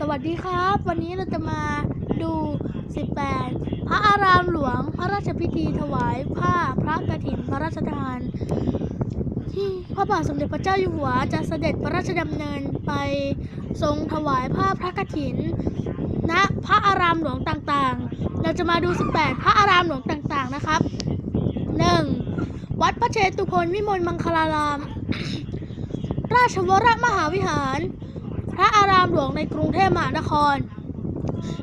สวัสดีครับ วันนี้เราจะมาดู 18 พระอารามหลวง พระราชพิธีถวายผ้าพระกฐินพระราชทาน ที่พระบาทสมเด็จพระเจ้าอยู่หัวจะเสด็จพระราชดำเนินไปทรงถวายผ้าพระกฐินณพระอารามหลวงต่างๆ เราจะมาดู 18 พระอารามหลวงต่างๆนะครับ 1. วัดพระเชตุพนวิมลมังคลาราม ราชวรมหาวิหาร พระอารามหลวงในกรุงเทพมหานคร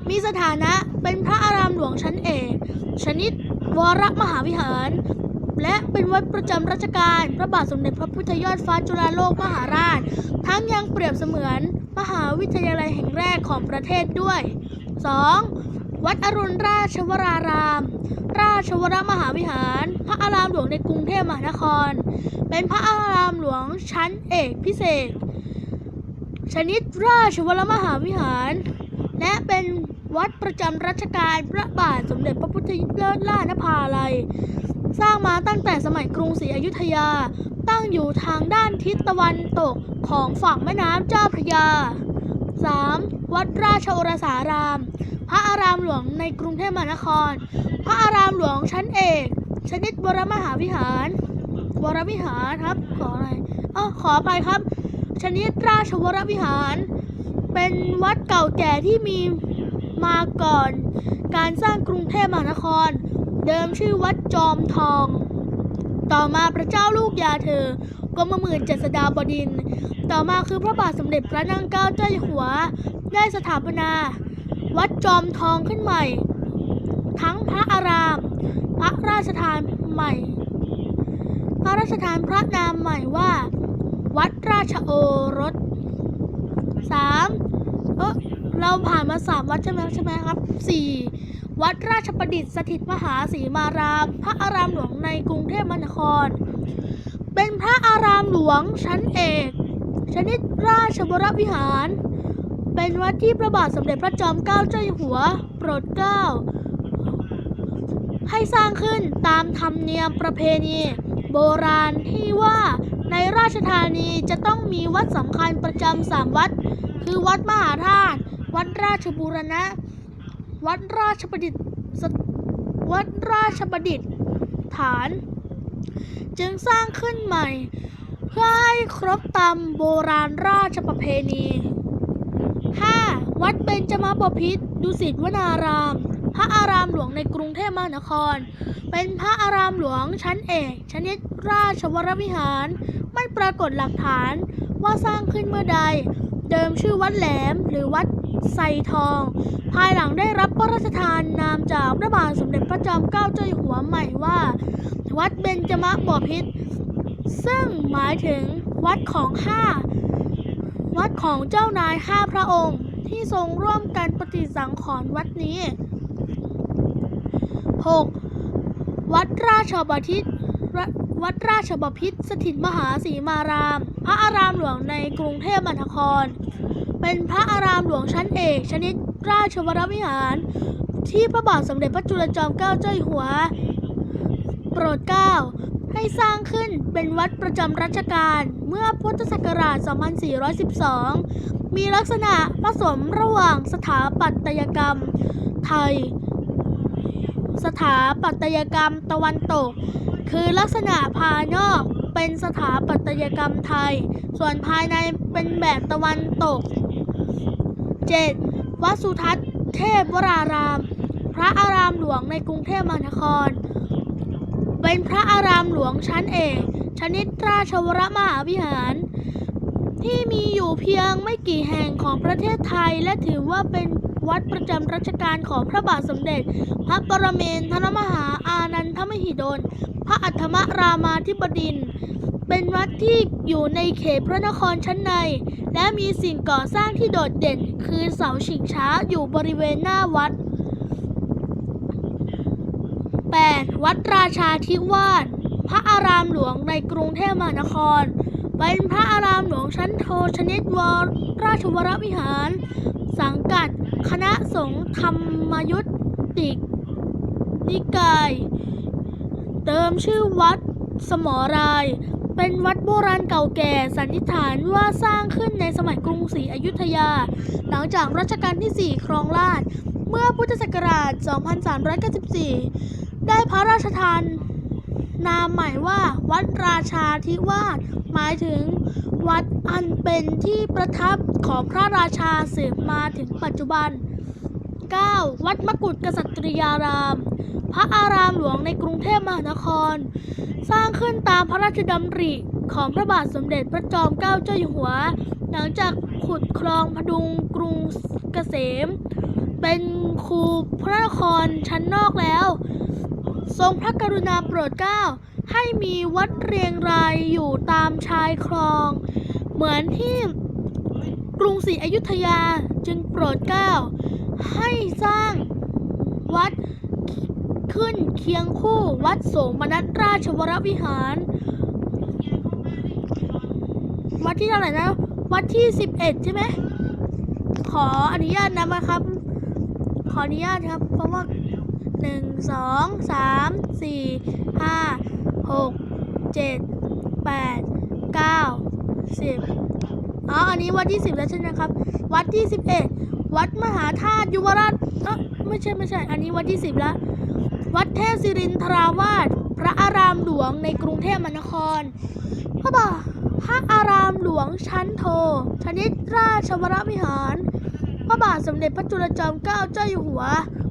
มีสถานะเป็นพระอารามหลวงชั้นเอกชนิดวรมหาวิหาร และเป็นวัดประจำรัชกาลพระบาทสมเด็จพระพุทธยอดฟ้าจุฬาโลกมหาราช ทั้งยังเปรียบเสมือนมหาวิทยาลัยแห่งแรกของประเทศด้วย 2. วัดอรุณราชวราราม ราชวรมหาวิหาร พระอารามหลวงในกรุงเทพมหานคร เป็นพระอารามหลวงชั้นเอกพิเศษ ชนิดราชวรมหาวิหาร และเป็นวัดประจำรัชกาลพระบาทสมเด็จพระพุทธเลิศล่านภาลัย สร้างมาตั้งแต่สมัยกรุงศรีอยุธยา ตั้งอยู่ทางด้านทิศตะวันตกของฝั่งแม่น้ำเจ้าพระยา 3. วัดราชโอรสาราม พระอารามหลวงในกรุงเทพมหานคร พระอารามหลวงชั้นเอก ชนิดวรมหาวิหาร วรวิหารครับขออะไรอ๋อขอไปครับ ชนิดราชวรวิหาร เป็นวัดเก่าแก่ที่มีมาก่อน การสร้างกรุงเทพมหานคร เดิมชื่อวัดจอมทอง ต่อมาพระเจ้าลูกยาเธอกรมหมื่นเจษฎาบดิน ต่อมาคือพระบาทสมเด็จพระนางเกล้าเจ้าอยู่หัว ได้สถาปนา วัดจอมทองขึ้นใหม่ ทั้งพระอาราม พระราชทานใหม่ พระราชทานพระนามใหม่ว่า วัดราชโอรสสามเออเราผ่านมาสามวัดใช่ไหมใช่ไหมครับสี่วัดราชประดิษฐ์สถิตมหาศรีมาราม พระอารามหลวงในกรุงเทพมหานคร เป็นพระอารามหลวงชั้นเอก ชนิดราชบรวิหาร เป็นวัดที่พระบาทสมเด็จพระจอมเกล้าเจ้าอยู่หัว โปรดเกล้า ให้สร้างขึ้นตามธรรมเนียมประเพณี โบราณที่ว่า ในราชธานีจะต้องมีวัดสำคัญประจำสามวัด คือวัดมหาธาตุวัดราชบูรณะ วัดราชประดิษฐ์วัดราชประดิษฐาน จึงสร้างขึ้นใหม่ เพื่อให้ครบตามโบราณราชประเพณี 5. วัดเบญจมาบพิตรดุสิตวนาราม พระอารามหลวงในกรุงเทพมหานคร เป็นพระอารามหลวงชั้นเอกชนิดราชวรวิหาร ไม่ปรากฏหลักฐานว่าสร้างขึ้นเมื่อใด เดิมชื่อวัดแหลมหรือวัดไซทอง ภายหลังได้รับพระราชทานนามจากพระบาทสมเด็จพระจอมเกล้าเจ้าอยู่หัวใหม่ว่า วัดเบญจมาบพิตรซึ่งหมายถึงวัดของห้าวัดของเจ้านายห้าพระองค์ ที่ทรงร่วมกันปฏิสังขรณ์วัดนี้ 6. วัดราชบพิตร วัดราชบพิตรสถิตมหาศรีมาราม พระอารามหลวงในกรุงเทพมหานคร เป็นพระอารามหลวงชั้นเอก ชนิดราชวรวิหาร ที่พระบาทสมเด็จพระจุลจอมเกล้าเจ้าอยู่หัว โปรดเกล้าให้สร้างขึ้นเป็นวัดประจำรัชกาลเมื่อพุทธศักราช 2412 มีลักษณะผสมระหว่างสถาปัตยกรรมไทย สถาปัตยกรรมตะวันตก คือลักษณะภายนอกเป็นสถาปัตยกรรมไทย ส่วนภายในเป็นแบบตะวันตก 7. วัดสุทัศน์เทพวราราม พระอารามหลวงในกรุงเทพมหานคร เป็นพระอารามหลวงชั้นเอกชนิดราชวรมหาวิหาร ที่มีอยู่เพียงไม่กี่แห่งของประเทศไทยและถือว่าเป็น วัดประจำรัชกาลของพระบาทสมเด็จ พระปรเมนทรมหาอานันทมหิดล พระอัฏฐมรามาธิบดิน เป็นวัดที่อยู่ในเขตพระนครชั้นใน และมีสิ่งก่อสร้างที่โดดเด่น คือเสาชิงช้าอยู่บริเวณหน้าวัด 8. วัดราชาธิวาสพระอารามหลวงในกรุงเทพมหานคร เป็นพระอารามหลวงชั้นโทชนิดวรราชวรวิหาร สังกัดคณะสงฆ์ธรรมยุติกนิกาย เติมชื่อวัดสมอราย เป็นวัดโบราณเก่าแก่สันนิษฐานว่าสร้างขึ้นในสมัยกรุงศรีอยุธยา หลังจากรัชกาลที่ 4 ครองราชเมื่อพุทธศักราช 2394 ได้พระราชทาน นามใหม่ว่าวัดราชาธิวาสหมายถึง วัดอันเป็นที่ประทับของพระราชาสืบมาถึงปัจจุบัน 9. วัดมกุฎกษัตริยาราม พระอารามหลวงในกรุงเทพมหานคร สร้างขึ้นตามพระราชดำริของพระบาทสมเด็จพระจอมเกล้าเจ้าอยู่หัว หลังจากขุดคลองพดุงกรุงเกษม เป็นคูพระนครชั้นนอกแล้ว ทรงพระกรุณาโปรดเกล้า ให้มีวัดเรียงรายอยู่ตามชายคลอง เหมือนที่กรุงศรีอยุธยาจึงโปรดเกล้าให้สร้างวัดขึ้นเคียงคู่วัดโสมนัสราชวรวิหาร วัดที่เท่าไหร่นะ วัดที่ 11 ใช่ไหม ขออนุญาตนะครับ ขออนุญาตครับ เพราะว่าหนึ่งสองสามสี่ หกเจ็ดแปดเก้าสิบอ๋อ อันนี้วัดที่สิบแล้วใช่ไหมครับ วัดที่สิบเอ็ดวัดมหาธาตุยุวราชเออไม่ใช่ไม่ใช่ อันนี้วัดที่สิบแล้ว วัดเทพศิรินทราวาส พระอารามหลวงในกรุงเทพมหานครพระบาพระอารามหลวงชั้นโท ชนิดราชวรวิหาร พระบาทสมเด็จพระจุลจอมเกล้าเจ้าอยู่หัว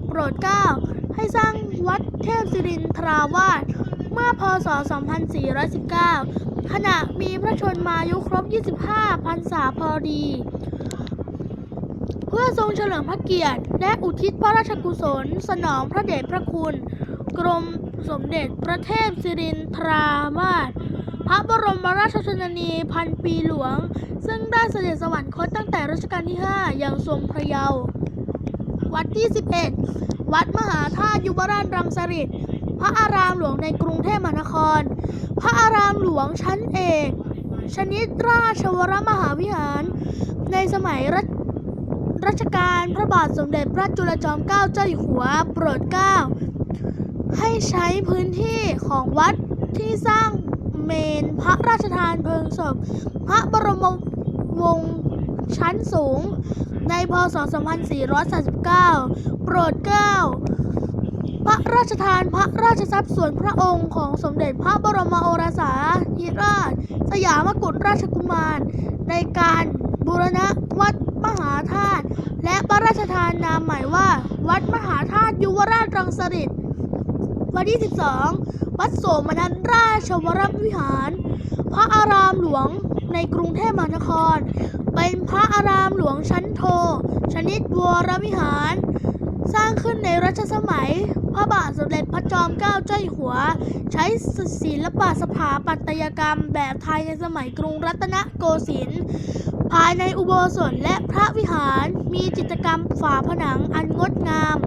โปรดเกล้า ให้สร้างวัดเทพศิรินทราวาส มื่อพศ 2419 ขณะมีพระชนมายุครบ 25 พรรษาพอดี เพื่อทรงเฉลิมพระเกียรติ และอุทิศพระราชกุศล สนองพระเดชพระคุณ กรมสมเด็จพระเทพศิรินทราวาสพระบรมราชชนนีพันปีหลวง ซึ่งได้เสด็จสวรรคตตั้งแต่รัชกาลที่ 5 อย่างทรงพระเยาว์วัดที่ 11 วัดมหาธาตุยุวราชรังสฤษฎ์ พระอารามหลวงในกรุงเทพมหานคร พระอารามหลวงชั้นเอก ชนิดราชวรมหาวิหาร ในสมัยรัชรัชกาลพระบาทสมเด็จพระจุลจอมเกล้าเจ้าอยู่หัวโปรดเกล้า ให้ใช้พื้นที่ของวัดที่สร้างเมนพระราชทานเพลิงศพ พระบรมวงศ์ชั้นสูง ในพศ 2439 โปรดเกล้า พระราชทานพระราชทรัพย์ส่วนพระองค์ของสมเด็จพระบรมโอรสาธิราช สยามกุฎราชกุมาร ในการบูรณะวัดมหาธาตุและพระราชทานนามใหม่ว่า วัดมหาธาตุยุวราชรังสฤษฎ์วันที่ 12 วัดโสมนัสราชวรวิหาร พระอารามหลวงในกรุงเทพมหานคร เป็นพระอารามหลวงชั้นโท ชนิดวรวิหาร สร้างขึ้นในรัชสมัย พระบาทสมเด็จพระจอมเกล้าเจ้าอยู่หัว ใช้ศิลปะสถาปัตยกรรมแบบไทยในสมัยกรุงรัตนโกสินทร์ภายในอุโบสถและพระวิหารมีจิตรกรรมฝาผนังอันงดงาม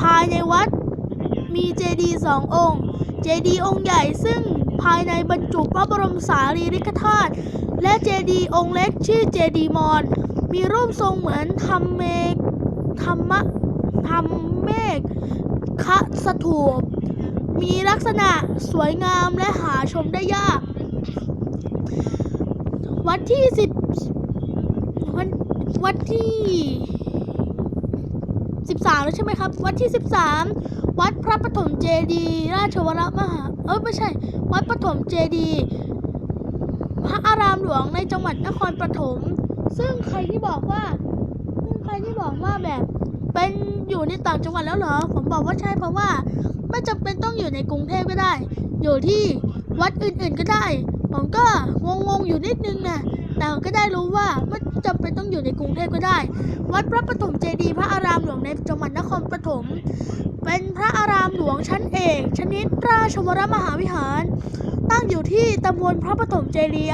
ภายในวัดมีเจดีย์สององค์ เจดีย์องค์ใหญ่ซึ่งภายในบรรจุพระบรมสารีริกธาตุและเจดีย์องค์เล็กชื่อเจดีย์มอน มีรูปทรงเหมือนธรรมเมธรรมะ ธรรมเมฆคะสถูป มีลักษณะสวยงามและหาชมได้ยาก วัดที่สิบวัดวัดที่สิบสามแล้วใช่ไหมครับ วัดที่สิบสามวัดพระปฐมเจดีราชวรมหา เออไม่ใช่ วัดปฐมเจดีพระอารามหลวงในจังหวัดนครปฐม ซึ่งใครที่บอกว่า ซึ่งใครที่บอกว่าแบบ เป็นอยู่ในต่างจังหวัดแล้วเหรอ ผมบอกว่าใช่เพราะว่า ไม่จำเป็นต้องอยู่ในกรุงเทพก็ได้ อยู่ที่วัดอื่นๆก็ได้ ผมก็งงๆอยู่นิดนึงนะแต่ก็ได้รู้ว่าไม่จำเป็นต้องอยู่ในกรุงเทพก็ได้ วัดพระปฐมเจดีย์พระอารามหลวงในจังหวัดนครปฐมเป็นพระอารามหลวงชั้นเอกชนิดราชวรมหาวิหาร ตั้งอยู่ที่ตำบลพระปฐมเจดีย์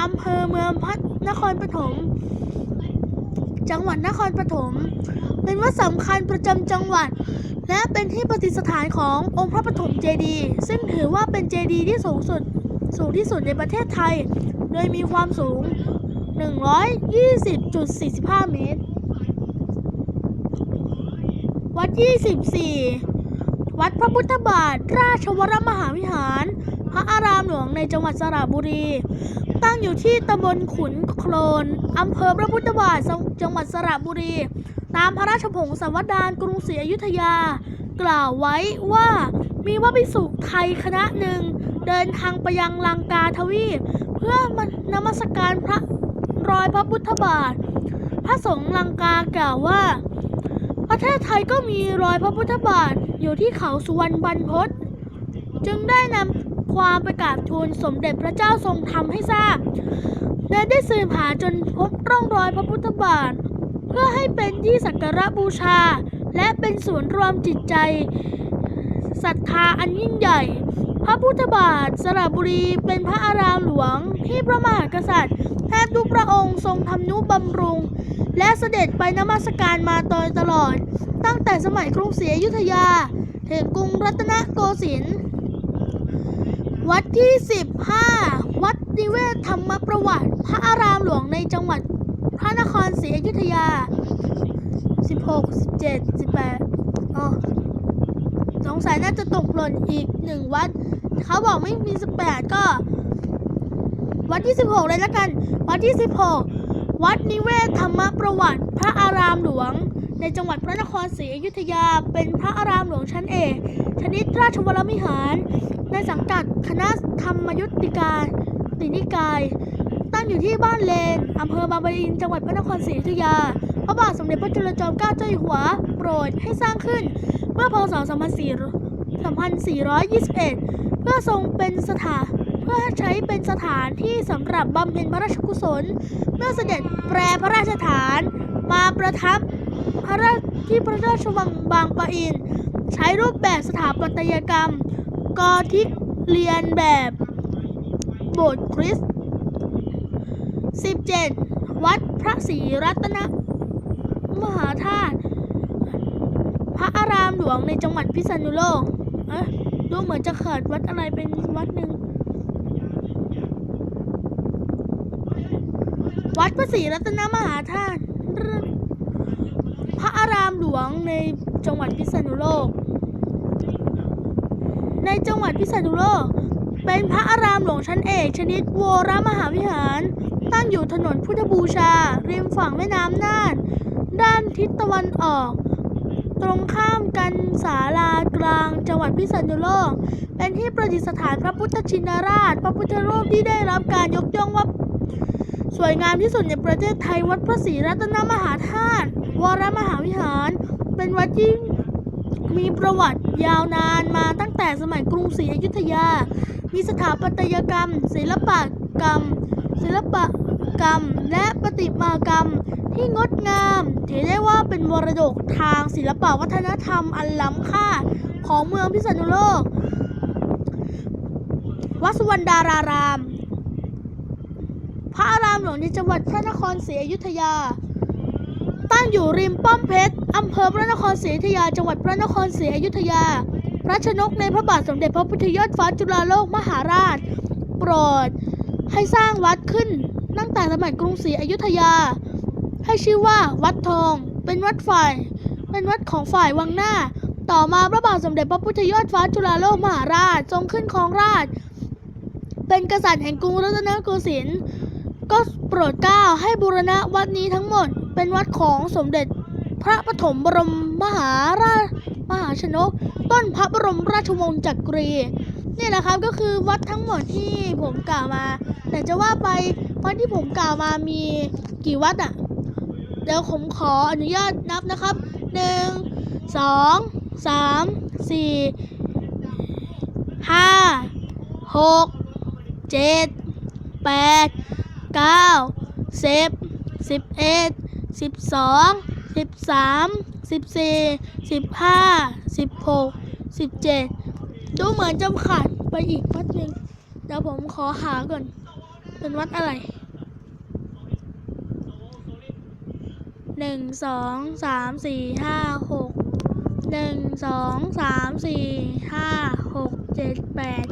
อำเภอเมืองพระนครปฐมจังหวัดนครปฐม เป็นวัดสำคัญประจำจังหวัด และเป็นที่ประดิษฐานขององค์พระปฐมเจดีย์ซึ่งถือว่าเป็นเจดีย์ที่สูงสุดสูงที่สุดในประเทศไทย โดยมีความสูง 120.45 เมตร วัดที่14วัดพระพุทธบาท ราชวรมหาวิหาร พระอารามหลวงในจังหวัดสระบุรี ตั้งอยู่ที่ตำบลขุนโคลนอำเภอพระพุทธบาทจังหวัดสระบุรี ตามพระราชพงศาวดารกรุงศรีอยุธยา กล่าวไว้ว่ามีพระภิกษุไทยคณะหนึ่ง เดินทางไปยังลังกาทวีป เพื่อนนมัสการพระรอยพระพุทธบาท พระสงฆ์ลังกากล่าวว่า ประเทศไทยก็มีรอยพระพุทธบาทอยู่ที่เขาสุวรรณบรรพตจึงได้นำความไปกราบทูลสมเด็จพระเจ้าทรงธรรมให้ทราบและได้สืบหาจนพบร่องรอยพระพุทธบาท เพื่อให้เป็นที่สักการะบูชา และเป็นศูนย์รวมจิตใจศรัทธาอันยิ่งใหญ่ พระพุทธบาทสระบุรีเป็นพระอารามหลวงที่พระมหากษัตริย์แทบทุกพระองค์ทรงทำนุบำรุง และเสด็จไปนมัสการมาโดยตลอด ตั้งแต่สมัยกรุงศรีอยุธยา ถึงกรุงรัตนโกสินทร์วัดที่ 15 วัดนิเวศธรรมประวัติ พระอารามหลวงในจังหวัดพระนคร ศรีอยุธยา 16 17 18อ๋อสงสัยน่าจะตกหล่นอีกหนึ่งวัด เขาบอกไม่มี 18 ก็ วัดที่ 16 เลยละกัน วัดที่ 16 วัดนิเวศธรรมประวัติ พระอารามหลวง ในจังหวัดพระนครศรีอยุธยา เป็นพระอารามหลวงชั้นเอกชนิดราชวรวิหาร ในสังกัดคณะธรรมยุติกายตินิกาย้งอยู่ที่บ้านเลนอำเภอบางปะอิน จังหวัดพระนครศรีอยุธยา พระบาทสมเด็จพระจุลจอมเกล้าเจ้าอยู่หัว โปรดให้สร้างขึ้น เมื่อพศ 2421 เพื่อทรงเป็นสถานเพื่อใช้เป็นสถานที่สำหรับบำเพ็ญพระราชกุศล เมื่อเสด็จแปรพระราชฐานมาประทับพระราชที่พระราชวังบางปะอิน ใช้รูปแบบสถาปัตยกรรม กอธิกเรียนแบบโบสถ์คริสต์ 17. วัดพระศรีรัตนมหาธาตุพระอารามหลวงในจังหวัดพิษณุโลกเอ๊ะดูเหมือนจะเขิดวัดอะไรเป็นวัดหนึ่ง วัดพระศรีรัตนมหาธาตุพระอารามหลวงในจังหวัดพิษณุโลก ในจังหวัดพิษณุโลก เป็นพระอารามหลวงชั้นเอกชนิดโวรมหาวิหาร ตั้งอยู่ถนนพุทธบูชา ริมฝั่งแม่น้ำน่าน ด้านทิศตะวันออก ตรงข้ามกันศาลากลาง จังหวัดพิษณุโลก เป็นที่ประดิษฐานพระพุทธชินราช พระพุทธรูปที่ได้รับการยกย่องว่า สวยงามที่สุดในประเทศไทยวัดพระศรีรัตนมหาธาตุวรมหาวิหาร เป็นวัดที่มีประวัติยาวนานมาตั้งแต่สมัยกรุงศรีอยุธยา มีสถาปัตยกรรม ศิลปกรรม ศิลปกรรมและประติมากรรมที่งดงาม ถือได้ว่าเป็นมรดกทางศิลปวัฒนธรรมอันล้ำค่าของเมืองพิษณุโลก วัดสุวรรณดาราราม พระอารามหลวงในจังหวัดพระนครศรีอยุธยา ตั้งอยู่ริมป้อมเพชรอำเภอพระนครศรีอยุธยา จังหวัดพระนครศรีอยุธยา พระชนกในพระบาทสมเด็จพระพุทธยอดฟ้าจุฬาโลกมหาราช โปรด ให้สร้างวัดขึ้นตั้งแต่สมัยกรุงศรีอยุธยา ให้ชื่อว่าวัดทอง เป็นวัดฝ่าย เป็นวัดของฝ่ายวังหน้า ต่อมาพระบาทสมเด็จพระพุทธยอดฟ้าจุฬาโลกมหาราชทรงขึ้นครองราช เป็นกษัตริย์แห่งกรุงรัตนโกสินทร์ก็โปรดเกล้าให้บูรณะวัดนี้ทั้งหมด เป็นวัดของสมเด็จพระปฐมบรมมหาราชมหาชนก ต้นพระบรมราชวงศ์จักรี นี่แหละครับก็คือวัดทั้งหมดที่ผมกล่าวมา แต่จะว่าไปวัดที่ผมกล่าวมามีกี่วัดอะ่ะเดี๋ยวผมขออนุญาตนับนะครับหนึ่งสองสามสี่ห้าหกเจ็ดแปดเก้าสิบสิบเอ็ดสิบสองสิบสามสิบสี่สิบห้าสิบหกสิบเจ็ด ดูเหมือนจะขาดไปอีกวัดหนึ่งเดี๋ยวผมขอหาก่อน เป็นวัดอะไรหนึ่งสองสามสี่ห้าหกหนึ่งสองสามสี่ห้าหกเจ็ดแปด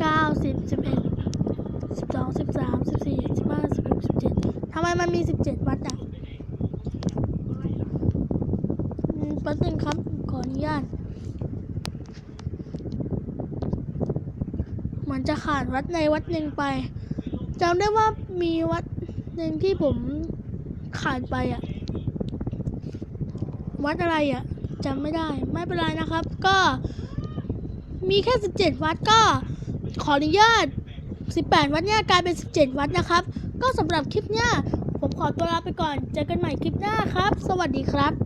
เก้าสิบสิบเอ็ดสิบสองสิบสามสิบสี่สิบห้าสิบหกสิบเจ็ดทำไมมันมีสิบเจ็ดวัดอะอืมแป๊บนึงครับ ขออนุญาต มือนจะขาดวัดในวัดหนึ่งไปจำได้ว่ามีวัดหนึ่งที่ผมขาดไปอะวัดอะไรอะ่ะจำไม่ได้ไม่เป็นไรนะครับ ก็มีแค่ 17 วัดก็ขออนุญาต 18 วัดเนี่ยกลายเป็น 17 วัดนะครับ ก็สำหรับคลิปเนี้ยผมขอตัวลาไปก่อน เจอกันใหม่คลิปหน้าครับ สวัสดีครับ